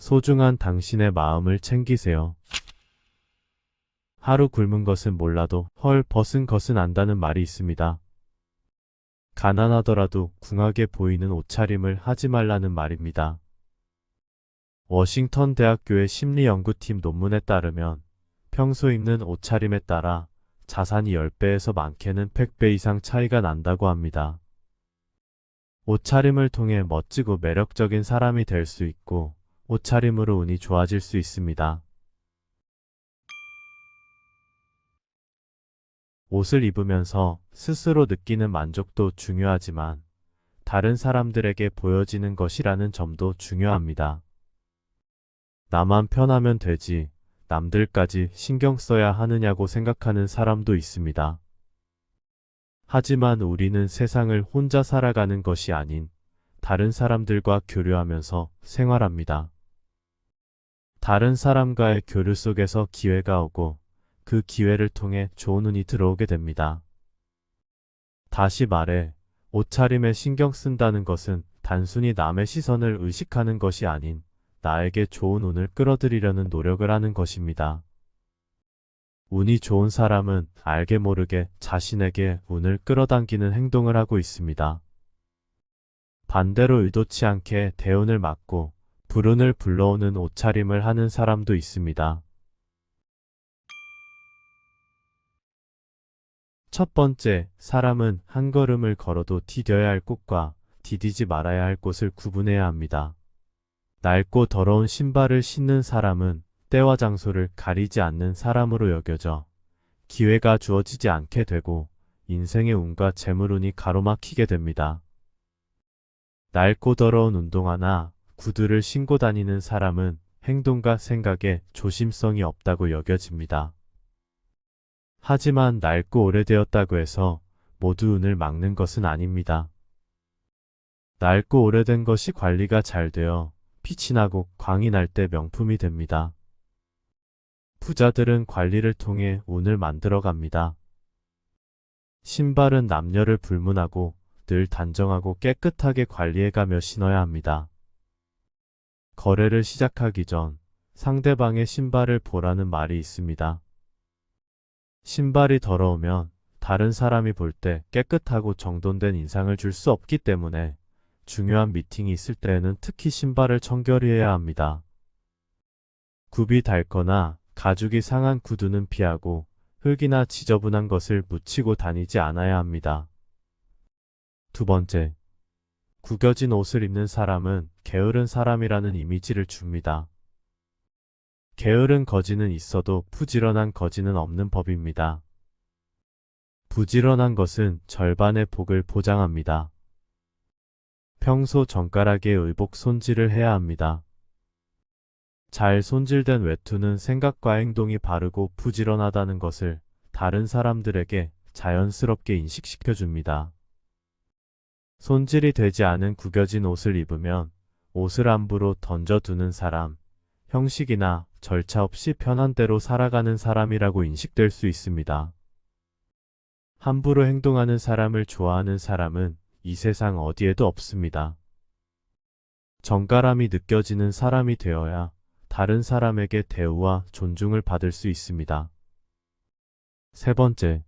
소중한 당신의 마음을 챙기세요. 하루 굶은 것은 몰라도 헐 벗은 것은 안다는 말이 있습니다. 가난하더라도 궁하게 보이는 옷차림을 하지 말라는 말입니다. 워싱턴 대학교의 심리연구팀 논문에 따르면 평소 입는 옷차림에 따라 자산이 10배에서 많게는 100배 이상 차이가 난다고 합니다. 옷차림을 통해 멋지고 매력적인 사람이 될 수 있고 옷차림으로 운이 좋아질 수 있습니다. 옷을 입으면서 스스로 느끼는 만족도 중요하지만 다른 사람들에게 보여지는 것이라는 점도 중요합니다. 나만 편하면 되지 남들까지 신경 써야 하느냐고 생각하는 사람도 있습니다. 하지만 우리는 세상을 혼자 살아가는 것이 아닌 다른 사람들과 교류하면서 생활합니다. 다른 사람과의 교류 속에서 기회가 오고 그 기회를 통해 좋은 운이 들어오게 됩니다. 다시 말해, 옷차림에 신경 쓴다는 것은 단순히 남의 시선을 의식하는 것이 아닌 나에게 좋은 운을 끌어들이려는 노력을 하는 것입니다. 운이 좋은 사람은 알게 모르게 자신에게 운을 끌어당기는 행동을 하고 있습니다. 반대로 의도치 않게 대운을 막고 불운을 불러오는 옷차림을 하는 사람도 있습니다. 첫 번째, 사람은 한 걸음을 걸어도 디뎌야 할 곳과 디디지 말아야 할 곳을 구분해야 합니다. 낡고 더러운 신발을 신는 사람은 때와 장소를 가리지 않는 사람으로 여겨져 기회가 주어지지 않게 되고 인생의 운과 재물운이 가로막히게 됩니다. 낡고 더러운 운동화나 구두를 신고 다니는 사람은 행동과 생각에 조심성이 없다고 여겨집니다. 하지만 낡고 오래되었다고 해서 모두 운을 막는 것은 아닙니다. 낡고 오래된 것이 관리가 잘 되어 빛이 나고 광이 날 때 명품이 됩니다. 부자들은 관리를 통해 운을 만들어 갑니다. 신발은 남녀를 불문하고 늘 단정하고 깨끗하게 관리해가며 신어야 합니다. 거래를 시작하기 전 상대방의 신발을 보라는 말이 있습니다. 신발이 더러우면 다른 사람이 볼 때 깨끗하고 정돈된 인상을 줄 수 없기 때문에 중요한 미팅이 있을 때에는 특히 신발을 청결히해야 합니다. 굽이 닳거나 가죽이 상한 구두는 피하고 흙이나 지저분한 것을 묻히고 다니지 않아야 합니다. 두 번째, 구겨진 옷을 입는 사람은 게으른 사람이라는 이미지를 줍니다. 게으른 거지는 있어도 부지런한 거지는 없는 법입니다. 부지런한 것은 절반의 복을 보장합니다. 평소 정가락에 의복 손질을 해야 합니다. 잘 손질된 외투는 생각과 행동이 바르고 부지런하다는 것을 다른 사람들에게 자연스럽게 인식시켜 줍니다. 손질이 되지 않은 구겨진 옷을 입으면 옷을 함부로 던져두는 사람, 형식이나 절차 없이 편한 대로 살아가는 사람이라고 인식될 수 있습니다. 함부로 행동하는 사람을 좋아하는 사람은 이 세상 어디에도 없습니다. 정갈함이 느껴지는 사람이 되어야 다른 사람에게 대우와 존중을 받을 수 있습니다. 세 번째,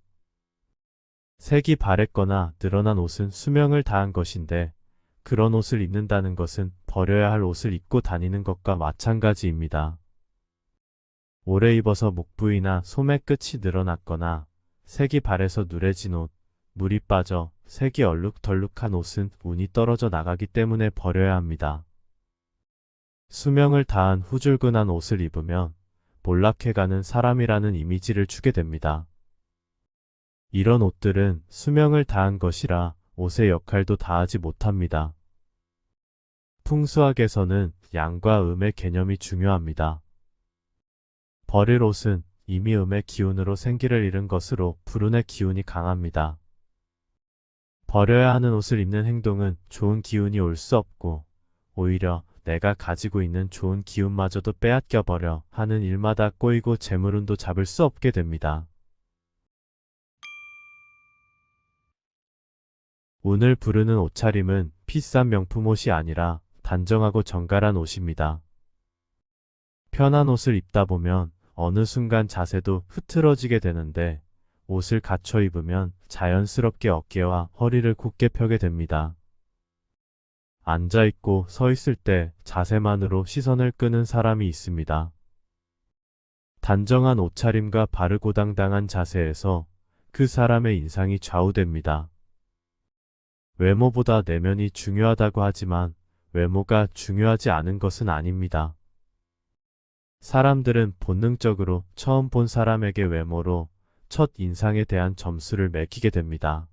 색이 바랬거나 늘어난 옷은 수명을 다한 것인데 그런 옷을 입는다는 것은 버려야 할 옷을 입고 다니는 것과 마찬가지입니다. 오래 입어서 목 부위나 소매 끝이 늘어났거나 색이 바래서 누래진 옷, 물이 빠져 색이 얼룩덜룩한 옷은 운이 떨어져 나가기 때문에 버려야 합니다. 수명을 다한 후줄근한 옷을 입으면 몰락해가는 사람이라는 이미지를 주게 됩니다. 이런 옷들은 수명을 다한 것이라 옷의 역할도 다하지 못합니다. 풍수학에서는 양과 음의 개념이 중요합니다. 버릴 옷은 이미 음의 기운으로 생기를 잃은 것으로 불운의 기운이 강합니다. 버려야 하는 옷을 입는 행동은 좋은 기운이 올 수 없고 오히려 내가 가지고 있는 좋은 기운마저도 빼앗겨 버려 하는 일마다 꼬이고 재물운도 잡을 수 없게 됩니다. 운을 부르는 옷차림은 비싼 명품 옷이 아니라 단정하고 정갈한 옷입니다. 편한 옷을 입다 보면 어느 순간 자세도 흐트러지게 되는데 옷을 갖춰 입으면 자연스럽게 어깨와 허리를 곧게 펴게 됩니다. 앉아 있고 서 있을 때 자세만으로 시선을 끄는 사람이 있습니다. 단정한 옷차림과 바르고 당당한 자세에서 그 사람의 인상이 좌우됩니다. 외모보다 내면이 중요하다고 하지만 외모가 중요하지 않은 것은 아닙니다. 사람들은 본능적으로 처음 본 사람에게 외모로 첫 인상에 대한 점수를 매기게 됩니다.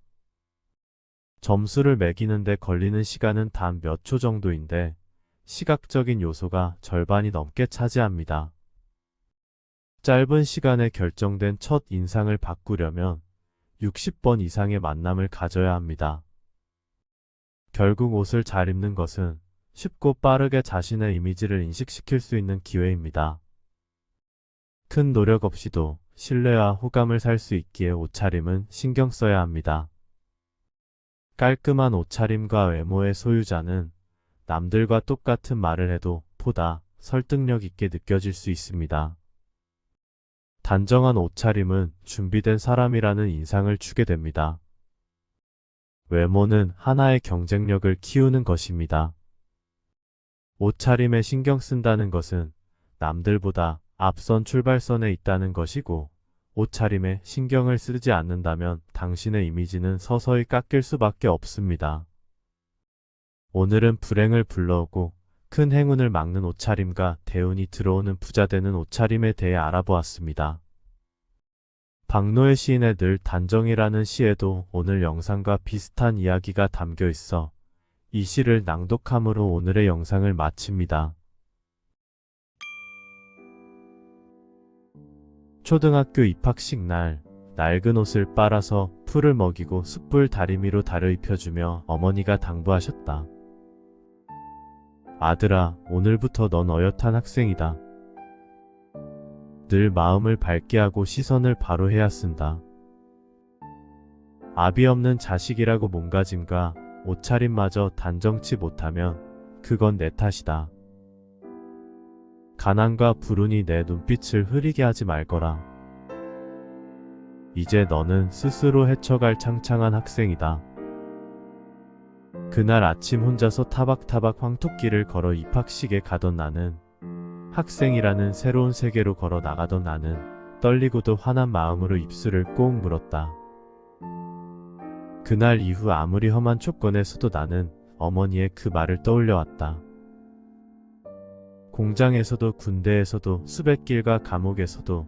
점수를 매기는데 걸리는 시간은 단 몇 초 정도인데 시각적인 요소가 절반이 넘게 차지합니다. 짧은 시간에 결정된 첫 인상을 바꾸려면 60번 이상의 만남을 가져야 합니다. 결국 옷을 잘 입는 것은 쉽고 빠르게 자신의 이미지를 인식시킬 수 있는 기회입니다. 큰 노력 없이도 신뢰와 호감을 살 수 있기에 옷차림은 신경 써야 합니다. 깔끔한 옷차림과 외모의 소유자는 남들과 똑같은 말을 해도 보다 설득력 있게 느껴질 수 있습니다. 단정한 옷차림은 준비된 사람이라는 인상을 주게 됩니다. 외모는 하나의 경쟁력을 키우는 것입니다. 옷차림에 신경 쓴다는 것은 남들보다 앞선 출발선에 있다는 것이고 옷차림에 신경을 쓰지 않는다면 당신의 이미지는 서서히 깎일 수밖에 없습니다. 오늘은 불행을 불러오고 큰 행운을 막는 옷차림과 대운이 들어오는 부자 되는 옷차림에 대해 알아보았습니다. 박노의 시인의 늘 단정이라는 시에도 오늘 영상과 비슷한 이야기가 담겨 있어 이 시를 낭독함으로 오늘의 영상을 마칩니다. 초등학교 입학식 날 낡은 옷을 빨아서 풀을 먹이고 숯불 다리미로 달을 입혀주며 어머니가 당부하셨다. 아들아, 오늘부터 넌 어엿한 학생이다. 늘 마음을 밝게 하고 시선을 바로 해야 쓴다. 아비 없는 자식이라고 몸가짐과 옷차림마저 단정치 못하면 그건 내 탓이다. 가난과 불운이 내 눈빛을 흐리게 하지 말거라. 이제 너는 스스로 헤쳐갈 창창한 학생이다. 그날 아침 혼자서 타박타박 황토길을 걸어 입학식에 가던 나는 학생이라는 새로운 세계로 걸어 나가던 나는 떨리고도 화난 마음으로 입술을 꼭 물었다. 그날 이후 아무리 험한 조건에서도 나는 어머니의 그 말을 떠올려 왔다. 공장에서도 군대에서도 수백 길과 감옥에서도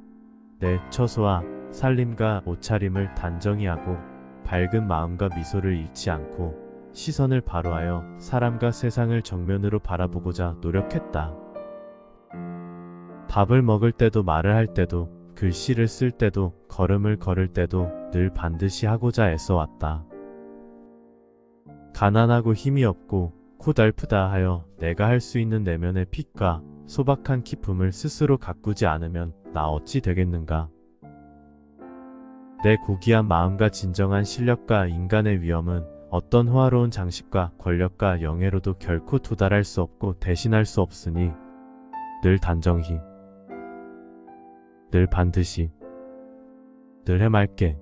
내 처소와 살림과 옷차림을 단정히 하고 밝은 마음과 미소를 잃지 않고 시선을 바로하여 사람과 세상을 정면으로 바라보고자 노력했다. 밥을 먹을 때도 말을 할 때도 글씨를 쓸 때도 걸음을 걸을 때도 늘 반드시 하고자 애써왔다. 가난하고 힘이 없고 고달프다 하여 내가 할 수 있는 내면의 핏과 소박한 기품을 스스로 가꾸지 않으면 나 어찌 되겠는가. 내 고귀한 마음과 진정한 실력과 인간의 위엄은 어떤 호화로운 장식과 권력과 영예로도 결코 도달할 수 없고 대신할 수 없으니 늘 단정히 늘 반드시 늘 해맑게